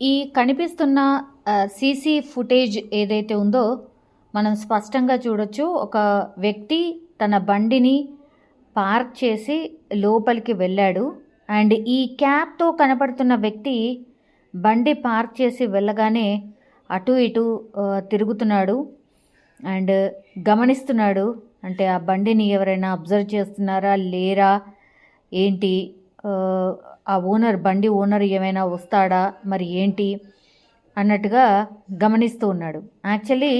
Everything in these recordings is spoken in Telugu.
ఈ కనిపిస్తున్న సీసీ ఫుటేజ్ ఏదైతే ఉందో మనం స్పష్టంగా చూడొచ్చు ఒక వ్యక్తి తన బండిని పార్క్ చేసి లోపలికి వెళ్ళాడు. అండ్ ఈ క్యాప్తో కనపడుతున్న వ్యక్తి బండి పార్క్ చేసి వెళ్ళగానే అటు ఇటు తిరుగుతున్నాడు. అండ్ గమనిస్తున్నాడు అంటే ఆ బండిని ఎవరైనా అబ్జర్వ్ చేస్తున్నారా లేరా ఏంటి ఆ, ఓనర్ బండి ఓనర్ ఏమైనా వస్తాడా? మరి ఏంటి? అన్నట్టుగా గమనిస్తూ ఉన్నాడు. యాక్చువల్లీ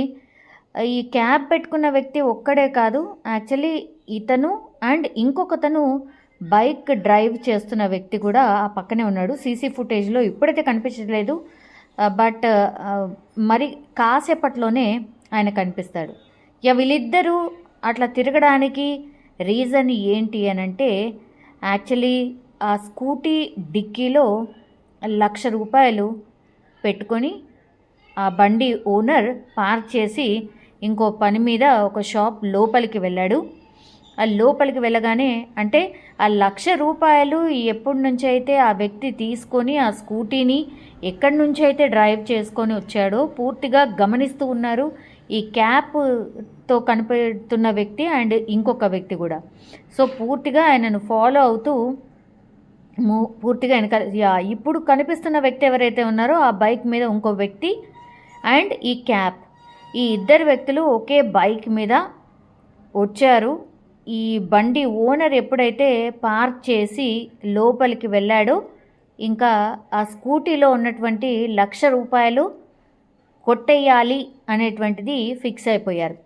ఈ క్యాబ్ పెట్టుకున్న వ్యక్తి ఒక్కడే కాదు యాక్చువల్లీ ఇతను అండ్ ఇంకొకతను బైక్ డ్రైవ్ చేస్తున్న వ్యక్తి కూడా ఆ పక్కనే ఉన్నాడు. సీసీ ఫుటేజ్లో ఇప్పుడైతే కనిపించట్లేదు. బట్ మరి కాసేపట్లోనే ఆయన కనిపిస్తాడు. ఇక వీళ్ళిద్దరూ అట్లా తిరగడానికి రీజన్ ఏంటి అని అంటే యాక్చువల్లీ ఆ స్కూటీ డిక్కీలో లక్ష రూపాయలు పెట్టుకొని ఆ బండి ఓనర్ పార్క్ చేసి ఇంకో పని మీద ఒక షాప్ లోపలికి వెళ్ళాడు. ఆ లోపలికి వెళ్ళగానే అంటే ఆ లక్ష రూపాయలు ఎప్పటి నుంచి అయితే ఆ వ్యక్తి తీసుకొని ఆ స్కూటీని ఎక్కడి నుంచి అయితే డ్రైవ్ చేసుకొని వచ్చాడో పూర్తిగా గమనిస్తూ ఉన్నారు. ఈ క్యాప్తో కనిపెడుతున్న వ్యక్తి అండ్ ఇంకొక వ్యక్తి కూడా. సో పూర్తిగా ఆయనను ఫాలో అవుతూ పూర్తిగా వెనక యా, ఇప్పుడు కనిపిస్తున్న వ్యక్తి ఎవరైతే ఉన్నారో ఆ బైక్ మీద ఇంకో వ్యక్తి అండ్ ఈ క్యాప్ ఈ ఇద్దరు వ్యక్తులు ఒకే బైక్ మీద వచ్చారు. ఈ బండి ఓనర్ ఎప్పుడైతే పార్క్ చేసి లోపలికి వెళ్ళాడో ఇంకా ఆ స్కూటీలో ఉన్నటువంటి లక్ష రూపాయలు కొట్టేయాలి అనేటువంటిది ఫిక్స్ అయిపోయారు.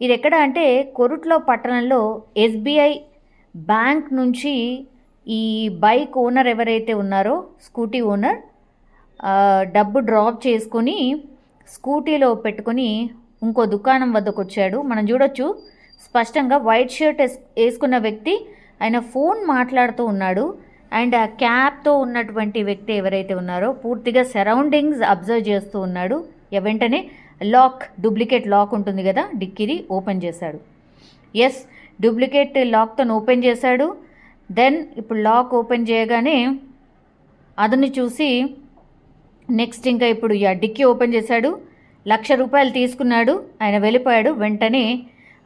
ఇది ఎక్కడ అంటే కొరుట్లో పట్టణంలో ఎస్బీఐ బ్యాంక్ నుంచి ఈ బైక్ ఓనర్ ఎవరైతే ఉన్నారో స్కూటీ ఓనర్ డబ్బు డ్రాప్ చేసుకొని స్కూటీలో పెట్టుకొని ఇంకో దుకాణం వద్దకు వచ్చాడు మనం చూడొచ్చు స్పష్టంగా వైట్ షర్ట్ వేస్- వేసుకున్న వ్యక్తి ఆయన ఫోన్ మాట్లాడుతూ ఉన్నాడు. అండ్ ఆ క్యాప్తో ఉన్నటువంటి వ్యక్తి ఎవరైతే ఉన్నారో పూర్తిగా సరౌండింగ్స్ అబ్జర్వ్ చేస్తూ ఉన్నాడు. వెంటనే లాక్ డూప్లికేట్ లాక్ ఉంటుంది కదా డిక్కీది ఓపెన్ చేశాడు. ఎస్ డూప్లికేట్ లాక్తో ఓపెన్ చేశాడు. దెన్ ఇప్పుడు లాక్ ఓపెన్ చేయగానే అతన్ని చూసి నెక్స్ట్ ఇంకా ఇప్పుడు ఆ డిక్కీ ఓపెన్ చేశాడు. లక్ష రూపాయలు తీసుకున్నాడు. ఆయన వెళ్ళిపోయాడు. వెంటనే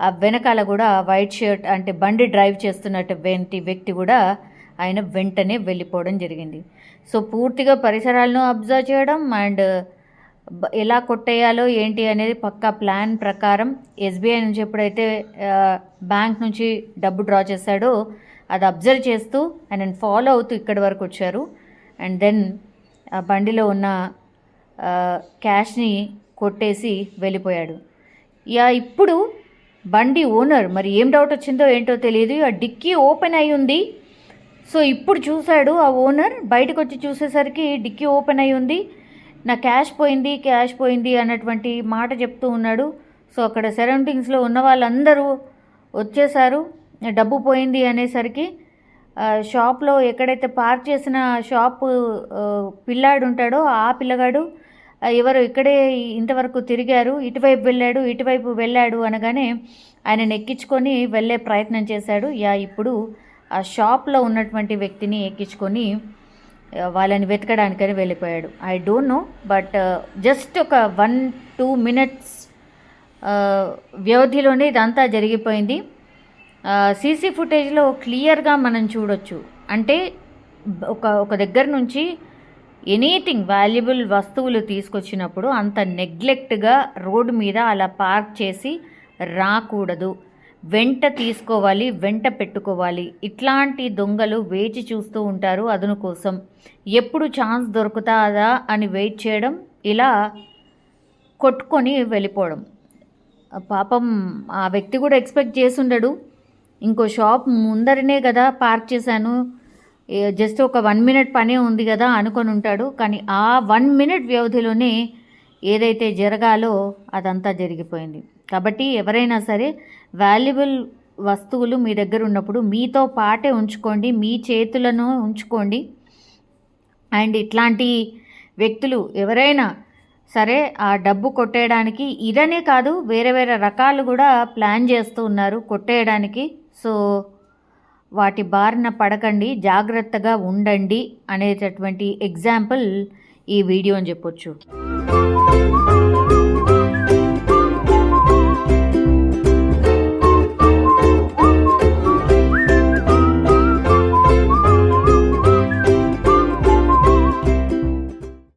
ఆ వెనకాల కూడా వైట్ షర్ట్ అంటే బండి డ్రైవ్ చేస్తున్నటువంటి వ్యక్తి కూడా ఆయన వెంటనే వెళ్ళిపోవడం జరిగింది. సో పూర్తిగా పరిసరాలను అబ్జర్వ్ చేయడం అండ్ ఎలా కొట్టేయాలో ఏంటి అనేది పక్కా ప్లాన్ ప్రకారం ఎస్బీఐ నుంచి ఎప్పుడైతే బ్యాంక్ నుంచి డబ్బు డ్రా చేశాడో అది అబ్జర్వ్ చేస్తూ ఆయనను ఫాలో అవుతూ ఇక్కడి వరకు వచ్చారు. అండ్ దెన్ ఆ బండిలో ఉన్న క్యాష్ని కొట్టేసి వెళ్ళిపోయాడు. యా ఇప్పుడు బండి ఓనర్ మరి ఏం డౌట్ వచ్చిందో ఏంటో తెలియదు. ఆ డిక్కీ ఓపెన్ అయి ఉంది. సో ఇప్పుడు చూశాడు ఆ ఓనర్ బయటకు వచ్చి చూసేసరికి డిక్కీ ఓపెన్ అయి ఉంది. నా క్యాష్ పోయింది క్యాష్ పోయింది అన్నటువంటి మాట చెప్తూ ఉన్నాడు. సో అక్కడ సరౌండింగ్స్లో ఉన్న వాళ్ళందరూ వచ్చేసారు. డబ్బు పోయింది అనేసరికి షాప్లో ఎక్కడైతే పార్క్ చేసిన షాప్ పిల్లాడు ఉంటాడో ఆ పిల్లగాడు ఎవరు ఇక్కడే ఇంతవరకు తిరిగారు ఇటువైపు వెళ్ళాడు ఇటువైపు వెళ్ళాడు అనగానే ఆయనను ఎక్కించుకొని వెళ్ళే ప్రయత్నం చేశాడు. యా ఇప్పుడు ఆ షాప్లో ఉన్నటువంటి వ్యక్తిని ఎక్కించుకొని వాళ్ళని వెతకడానికని వెళ్ళిపోయాడు. I don't know but just ఒక వన్ టూ మినిట్స్ వ్యవధిలోనే ఇదంతా జరిగిపోయింది. సీసీ ఫుటేజ్లో క్లియర్గా మనం చూడొచ్చు. అంటే ఒక ఒక దగ్గర నుంచి ఎనీథింగ్ వాల్యుబుల్ వస్తువులు తీసుకొచ్చినప్పుడు అంత నెగ్లెక్ట్గా రోడ్డు మీద అలా పార్క్ చేసి రాకూడదు. వెంట తీసుకోవాలి వెంట పెట్టుకోవాలి. ఇట్లాంటి దొంగలు వేచి చూస్తూ ఉంటారు అదును కోసం. ఎప్పుడు ఛాన్స్ దొరుకుతాదా అని వెయిట్ చేయడం ఇలా కొట్టుకొని వెళ్ళిపోవడం. పాపం ఆ వ్యక్తి కూడా ఎక్స్పెక్ట్ చేసుండడు ఇంకో షాప్ ముందరనే కదా పార్క్ చేశాను. జస్ట్ ఒక వన్ మినిట్ పనే ఉంది కదా అనుకొని ఉంటాడు. కానీ ఆ వన్ మినిట్ వ్యవధిలోనే ఏదైతే జరగాలో అదంతా జరిగిపోయింది. కాబట్టి ఎవరైనా సరే వాల్యుబుల్ వస్తువులు మీ దగ్గర ఉన్నప్పుడు మీతో పాటే ఉంచుకోండి మీ చేతులను ఉంచుకోండి. అండ్ ఇట్లాంటి వ్యక్తులు ఎవరైనా సరే ఆ డబ్బు కొట్టేయడానికి ఇదనే కాదు వేరే వేరే రకాలు కూడా ప్లాన్ చేస్తూ ఉన్నారు కొట్టేయడానికి. సో వాటి బారిన పడకండి జాగ్రత్తగా ఉండండి అనేటటువంటి ఎగ్జాంపుల్ ఈ వీడియో అని చెప్పొచ్చు.